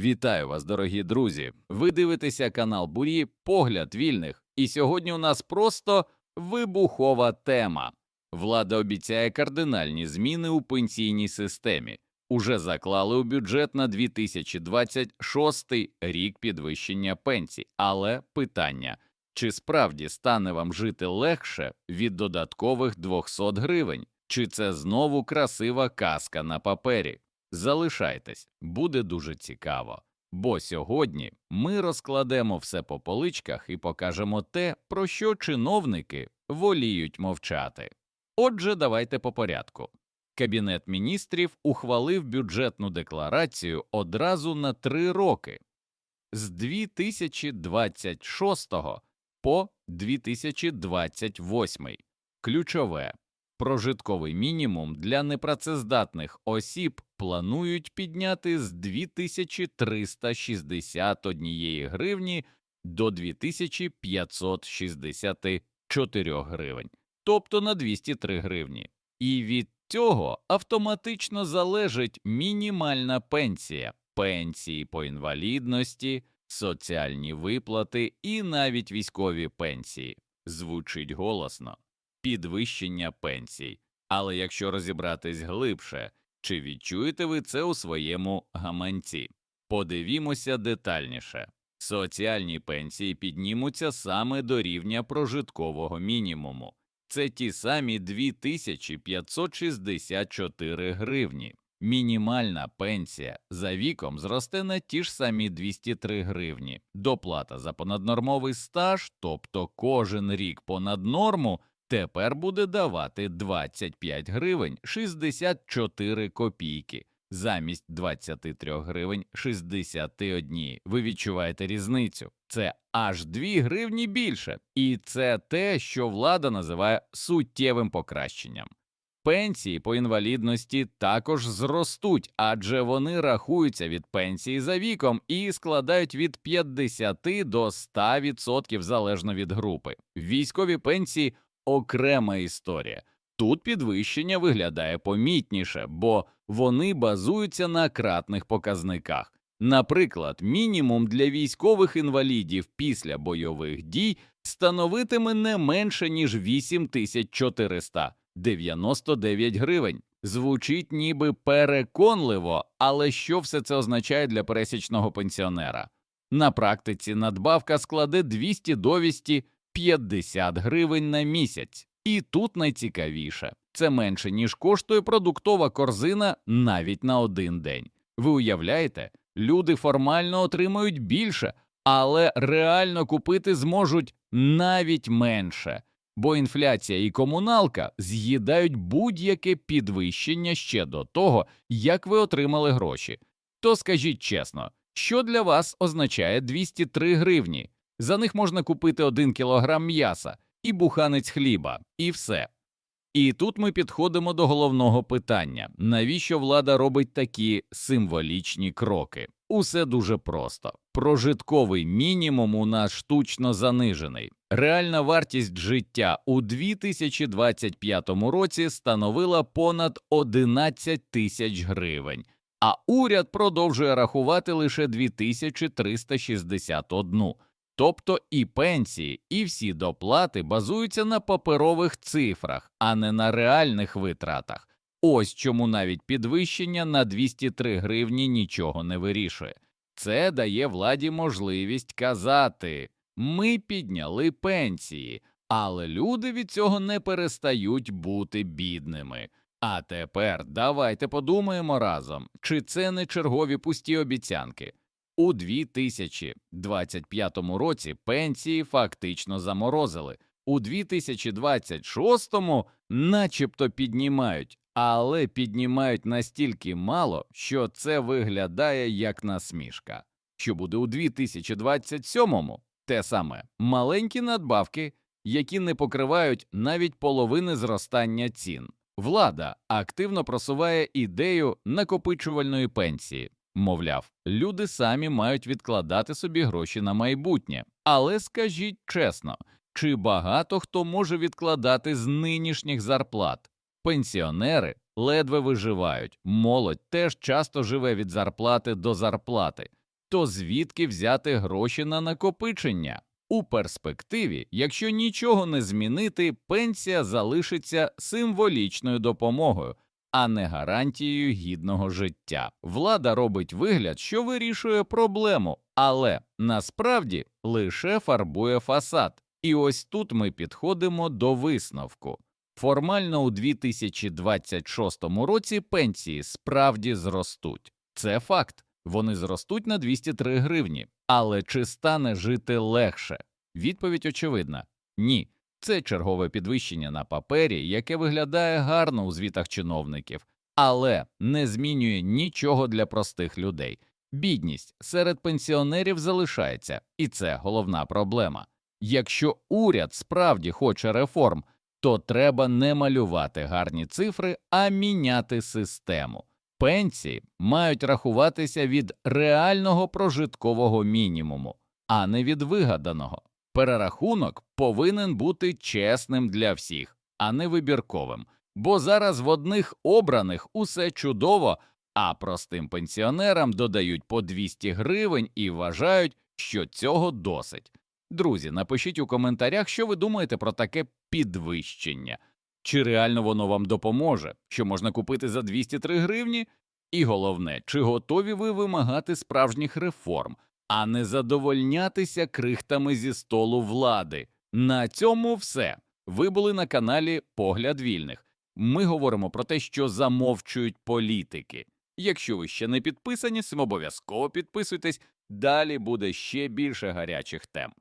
Вітаю вас, дорогі друзі! Ви дивитеся канал Бурі Погляд вільних. І сьогодні у нас просто вибухова тема. Влада обіцяє кардинальні зміни у пенсійній системі. Уже заклали у бюджет на 2026 рік підвищення пенсій. Але питання: чи справді стане вам жити легше від додаткових 200 гривень? Чи це знову красива казка на папері? Залишайтесь, буде дуже цікаво. Бо сьогодні ми розкладемо все по поличках і покажемо те, про що чиновники воліють мовчати. Отже, давайте по порядку. Кабінет міністрів ухвалив бюджетну декларацію одразу на три роки з 2026 по 2028. Ключове прожитковий мінімум для непрацездатних осіб планують підняти з 2361 гривні до 2564 гривень, тобто на 203 гривні. І від цього автоматично залежить мінімальна пенсія, пенсії по інвалідності, соціальні виплати і навіть військові пенсії. Звучить голосно підвищення пенсій. Але якщо розібратись глибше, чи відчуєте ви це у своєму гаманці? Подивімося детальніше. Соціальні пенсії піднімуться саме до рівня прожиткового мінімуму. Це ті самі 2564 гривні. Мінімальна пенсія за віком зросте на ті ж самі 203 гривні. Доплата за понаднормовий стаж, тобто кожен рік понад норму, тепер буде давати 25 гривень 64 копійки замість 23 гривень 61. Ви відчуваєте різницю? Це аж 2 гривні більше, і це те, що влада називає суттєвим покращенням. Пенсії по інвалідності також зростуть, адже вони рахуються від пенсії за віком і складають від 50 до 100% залежно від групи. Військові пенсії окрема історія. Тут підвищення виглядає помітніше, бо вони базуються на кратних показниках. Наприклад, мінімум для військових інвалідів після бойових дій становитиме не менше ніж 8499 гривень. Звучить ніби переконливо, але що все це означає для пересічного пенсіонера? На практиці надбавка складе 200 довісті 50 гривень на місяць. І тут найцікавіше це менше, ніж коштує продуктова корзина навіть на один день. Ви уявляєте, люди формально отримують більше, але реально купити зможуть навіть менше, бо інфляція і комуналка з'їдають будь-яке підвищення ще до того, як ви отримали гроші. То скажіть чесно, що для вас означає 203 гривні? За них можна купити один кілограм м'яса і буханець хліба, і все. І тут ми підходимо до головного питання: навіщо влада робить такі символічні кроки? Усе дуже просто. Прожитковий мінімум у нас штучно занижений. Реальна вартість життя у 2025 році становила понад 11 тисяч гривень, а уряд продовжує рахувати лише 2361. Тобто і пенсії, і всі доплати базуються на паперових цифрах, а не на реальних витратах. Ось чому навіть підвищення на 203 гривні нічого не вирішує. Це дає владі можливість казати ми підняли пенсії, але люди від цього не перестають бути бідними. А тепер давайте подумаємо разом, чи це не чергові пусті обіцянки. У 2025 році пенсії фактично заморозили, у 2026 начебто піднімають, але піднімають настільки мало, що це виглядає як насмішка. Що буде у 2027 те саме маленькі надбавки, які не покривають навіть половини зростання цін. Влада активно просуває ідею накопичувальної пенсії. Мовляв, люди самі мають відкладати собі гроші на майбутнє. Але скажіть чесно, чи багато хто може відкладати з нинішніх зарплат? Пенсіонери ледве виживають, молодь теж часто живе від зарплати до зарплати. то звідки взяти гроші на накопичення? У перспективі, якщо нічого не змінити, пенсія залишиться символічною допомогою, а не гарантією гідного життя. Влада робить вигляд, що вирішує проблему, але насправді лише фарбує фасад. І ось тут ми підходимо до висновку. Формально у 2026 році пенсії справді зростуть. Це факт. Вони зростуть на 203 гривні. Але чи стане жити легше? Відповідь очевидна ні. Це чергове підвищення на папері, яке виглядає гарно у звітах чиновників, але не змінює нічого для простих людей. Бідність серед пенсіонерів залишається, і це головна проблема. Якщо уряд справді хоче реформ, то треба не малювати гарні цифри, а міняти систему. Пенсії мають рахуватися від реального прожиткового мінімуму, а не від вигаданого. Перерахунок повинен бути чесним для всіх, а не вибірковим, бо зараз в одних обраних усе чудово, а простим пенсіонерам додають по 200 гривень і вважають, що цього досить. Друзі, напишіть у коментарях, що ви думаєте про таке підвищення. Чи реально воно вам допоможе, що можна купити за 203 гривні? І головне, чи готові ви вимагати справжніх реформ, а не задовольнятися крихтами зі столу влади? На цьому все. Ви були на каналі Погляд Вільних. Ми говоримо про те, що замовчують політики. Якщо ви ще не підписані, обов'язково підписуйтесь. Далі буде ще більше гарячих тем.